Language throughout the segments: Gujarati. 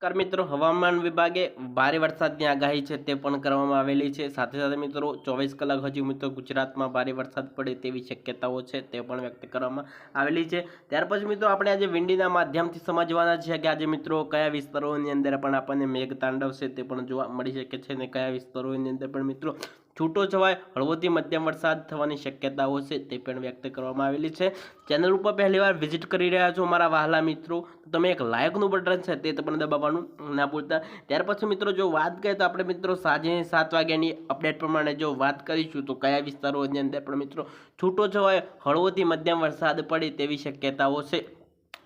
નમસ્કાર મિત્રો, હવામાન વિભાગે ભારે વરસાદની આગાહી છે તે પણ કરવામાં આવેલી છે. સાથે સાથે મિત્રો, ચોવીસ કલાક હજી મિત્રો ગુજરાતમાં ભારે વરસાદ પડે તેવી શક્યતાઓ છે તે પણ વ્યક્ત કરવામાં આવેલી છે. ત્યાર પછી મિત્રો, આપણે આજે વિંડીના માધ્યમથી સમજવાના છે કે આજે મિત્રો કયા વિસ્તારોની અંદર પણ આપણને મેઘ તાંડવશે તે પણ જોવા મળી શકે છે અને કયા વિસ્તારોની અંદર પણ મિત્રો છૂટો છવાય હળવોથી મધ્યમ વરસાદ થવાની શક્યતાઓ છે તે પણ વ્યક્ત કરવામાં આવેલી છે. ચેનલ ઉપર પહેલીવાર વિઝિટ કરી રહ્યા છો મારા વહાલા મિત્રો તમે એક લાયકનું બટન છે તે પણ દબાવવાનું ના ભૂલતા. ત્યાર પછી મિત્રો, જો વાત કરીએ તો આપણે મિત્રો સાંજે સાત વાગ્યાની અપડેટ પ્રમાણે જો વાત કરીશું, તો કયા વિસ્તારોની અંદર પણ મિત્રો છૂટો છવાય હળવોથી મધ્યમ વરસાદ પડે તેવી શક્યતાઓ છે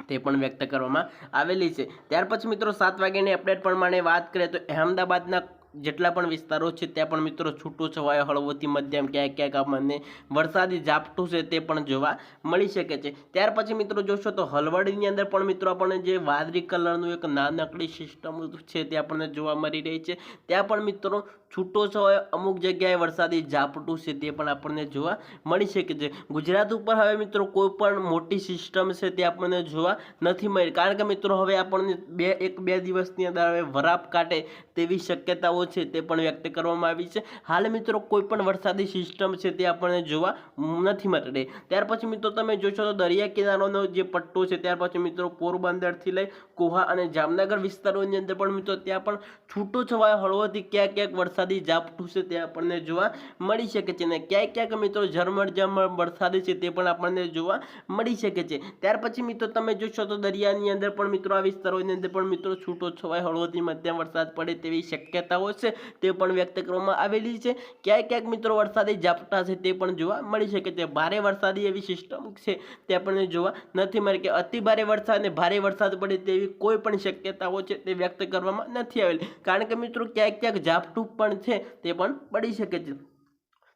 તે પણ વ્યક્ત કરવામાં આવેલી છે. ત્યાર પછી મિત્રો, સાત વાગ્યાની અપડેટ પ્રમાણે વાત કરીએ તો અહેમદાબાદના જેટલા પણ વિસ્તારો છે ત્યાં પણ મિત્રો છૂટું છવાયો હળવોથી મધ્યમ ક્યાંક ક્યાંક આપણને વરસાદી ઝાપટું છે તે પણ જોવા મળી શકે છે. ત્યાર પછી મિત્રો જોશો તો હલવડીની અંદર પણ મિત્રો આપણને જે વાદળી કલરનું એક નાનકડી સિસ્ટમ છે તે આપણને જોવા મળી રહી છે. ત્યાં પણ મિત્રો છૂટો છવાયો અમુક જગ્યાએ વરસાદી ઝાપટું છે તે પણ આપણને જોવા મળી શકે છે. ગુજરાત ઉપર હવે મિત્રો કોઈ પણ મોટી સિસ્ટમ છે તે આપણને જોવા નથી મળી. કારણ કે મિત્રો હવે આપણને બે, એક, બે દિવસની અંદર હવે વરાપ કાઢે તેવી શક્યતાઓ છે તે પણ વ્યક્ત કરવામાં આવી છે. હાલ મિત્રો કોઈ પણ વરસાદી સિસ્ટમ છે તે આપણને જોવા નથી મળી ત્યાર પછી મિત્રો તમે જોશો તો દરિયા કિનારાનો જે પટ્ટો છે, ત્યાર પછી મિત્રો પોરબંદરથી લઈ કોહા અને જામનગર વિસ્તારોની અંદર પણ મિત્રો ત્યાં પણ છૂટો છવાયો હળવોથી ક્યાંક ક્યાંક વરસાદી ઝાપટું છે તે આપણને જોવા મળી શકે છે અને ક્યાંક ક્યાંક મિત્રો ઝરમર ઝરમર વરસાદી છે તે પણ આપણને જોવા મળી શકે છે. ત્યાર પછી મિત્રો તમે જોશો તો દરિયાની અંદર પણ મિત્રો આ વિસ્તારોની અંદર પણ મિત્રો છૂટો છવાય હળવોથી મધ્યમ વરસાદ પડે તેવી શક્યતાઓ છે તે પણ વ્યક્ત કરવામાં આવેલી છે. ક્યાંક ક્યાંક મિત્રો વરસાદી ઝાપટા છે તે પણ જોવા મળી શકે છે. ભારે વરસાદી એવી સિસ્ટમ છે તે આપણને જોવા નથી મળી કે અતિ ભારે વરસાદ અને ભારે વરસાદ પડે તેવી કોઈ પણ શક્યતાઓ છે તે વ્યક્ત કરવામાં નથી આવેલી. કારણ કે મિત્રો ક્યાંક ક્યાંક ઝાપટું પણ છે તે પણ પડી શકે છે.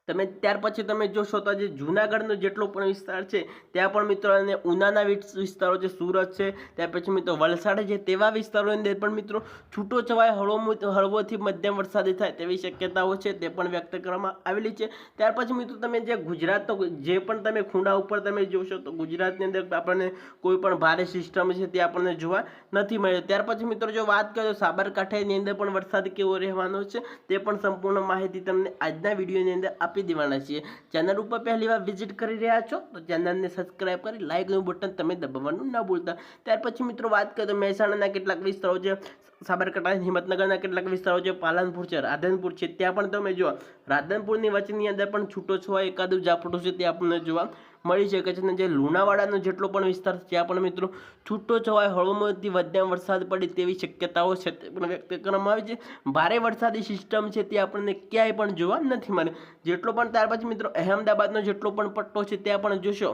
તમે ત્યાર પછી તમે જોશો તો આજે જૂનાગઢનો જેટલો પણ વિસ્તાર છે, ત્યાં પણ મિત્રો અને ઉનાના વિસ્તારો છે, સુરત છે ત્યાર પછી મિત્રો વલસાડ છે, તેવા વિસ્તારોની અંદર પણ મિત્રો છૂટો છવાય હળવો હળવોથી મધ્યમ વરસાદી થાય તેવી શક્યતાઓ છે, તે પણ વ્યક્ત કરવામાં આવેલી છે. ત્યાર પછી મિત્રો તમે જે ગુજરાત તો જે પણ તમે ખૂણા ઉપર તમે જોશો તો ગુજરાતની અંદર આપણને કોઈ પણ ભારે સિસ્ટમ છે તે આપણને જોવા નથી મળ્યો. ત્યાર પછી મિત્રો જો વાત કરીએ સાબરકાંઠાની અંદર પણ વરસાદ કેવો રહેવાનો છે, તે પણ સંપૂર્ણ માહિતી તમને આજના વિડીયોની અંદર આપી દેવાના છીએ. ચેનલ ઉપર પહેલી વાર વિઝિટ કરી રહ્યા છો તો ચેનલને સબસ્ક્રાઇબ કરી લાઇકનું બટન તમે દબાવવાનું ના ભૂલતા. ત્યાર પછી મિત્રો વાત કરીએ તો મહેસાણાના કેટલાક વિસ્તારો છે. સાબરકાંઠા હિંમતનગરના કેટલાક વિસ્તારો છે. પાલનપુર છે, રાધનપુર છે. ત્યાં પણ તમે જુઓ. રાધનપુરની વચ્ચેની અંદર પણ છૂટો છો એકાદું ઝાપટું છે તે આપણને જોવા મળી શકે છે અને જે લુણાવાડાનો જેટલો પણ વિસ્તાર છે, ત્યાં પણ મિત્રો છૂટો છવાય હળવોમાંથી મધ્યમ વરસાદ પડે તેવી શક્યતાઓ છે તે પણ વ્યક્ત કરવામાં આવી છે. ભારે વરસાદી સિસ્ટમ છે તે આપણને ક્યાંય પણ જોવા નથી મળે. જેટલો પણ ત્યાર પછી મિત્રો અહેમદાબાદનો જેટલો પણ પટ્ટો છે, ત્યાં પણ જોશો.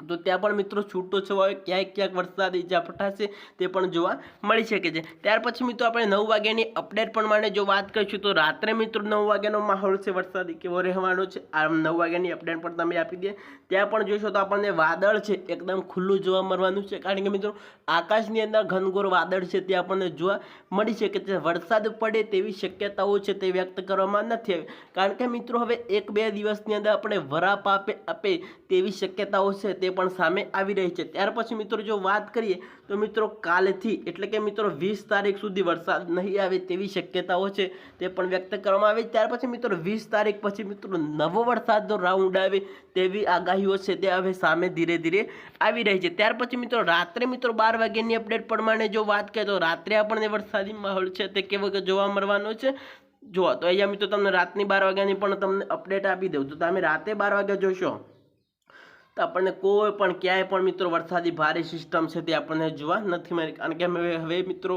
તો ત્યાં પણ મિત્રો છૂટો છવાયો, ક્યાંક ક્યાંક વરસાદી ઝાપટા છે તે પણ જોવા મળી શકે છે. ત્યાર પછી મિત્રો આપણે નવ વાગ્યાની અપડેટ પ્રમાણે જો વાત કરીશું, તો રાત્રે મિત્રો નવ વાગ્યાનો માહોલ છે, વરસાદી કેવો રહેવાનો છે, આ નવ વાગ્યાની અપડેટ પણ તમે આપી દે. ત્યાં પણ જોશો તો આપણને વાદળ છે, એકદમ ખુલ્લું જોવા મળવાનું છે, કારણ કે મિત્રો આકાશની અંદર ઘનઘોર વાદળ છે, તે આપણને જોવા મળી શકે છે. વરસાદ પડે તેવી શક્યતાઓ છે, તે વ્યક્ત કરવામાં નથી આવી. કારણ કે મિત્રો હવે એક બે દિવસની અંદર આપણે વરાપ આપે આપે તેવી શક્યતાઓ છે તે પણ સામે આવી રહી છે. ત્યાર પછી મિત્રો જો વાત કરીએ તો મિત્રો કાલથી, એટલે કે મિત્રો વીસ તારીખ સુધી વરસાદ નહીં આવે તેવી શક્યતાઓ છે તે પણ વ્યક્ત કરવામાં આવી. ત્યાર પછી મિત્રો વીસ તારીખ પછી મિત્રો નવો વરસાદનો રાઉન્ડ આવે તેવી આગાહીઓ છે તે હવે સામે ધીરે ધીરે આવી રહી છે. ત્યાર પછી મિત્રો રાત્રે મિત્રો બાર વાગ્યાની અપડેટ પ્રમાણે જો વાત કરીએ તો રાત્રે આપણને વરસાદી માહોલ છે તે કેવો જોવા મળવાનો છે. જો તો અહીંયા મિત્રો તમને રાતની બાર વાગ્યાની પણ તમને અપડેટ આપી દઉં. તો તમે રાતે બાર વાગ્યા જોશો. તો આપણને કોઈ પણ ક્યાંય પણ મિત્રો વરસાદી ભારે સિસ્ટમ છે તે આપણને જોવા નથી મળી. કારણ કે હવે મિત્રો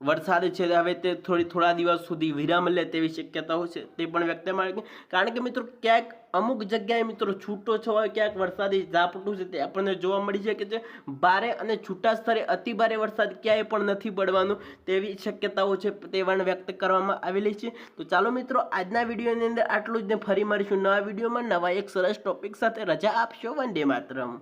વરસાદ છે હવે તે થોડી, થોડા દિવસ સુધી વિરામ લે તેવી શક્યતાઓ છે, તે પણ વ્યક્ત મળે કારણ કે મિત્રો, ક્યાંક અમુક જગ્યાએ મિત્રો છૂટો છવાય ક્યાંક વરસાદી ઝાપટું છે, તે આપણને જોવા મળી શકે છે ભારે અને છૂટા સ્તરે અતિ ભારે વરસાદ ક્યાંય પણ નથી પડવાનું તેવી શક્યતાઓ છે, તે પણ વ્યક્ત કરવામાં આવેલી છે. તો ચાલો મિત્રો, આજના વિડીયોની અંદર આટલું જ ને ફરી મળીશું નવા વિડીયોમાં નવા એક સરસ ટોપિક સાથે. રજા આપશો, વંદે માતરમ.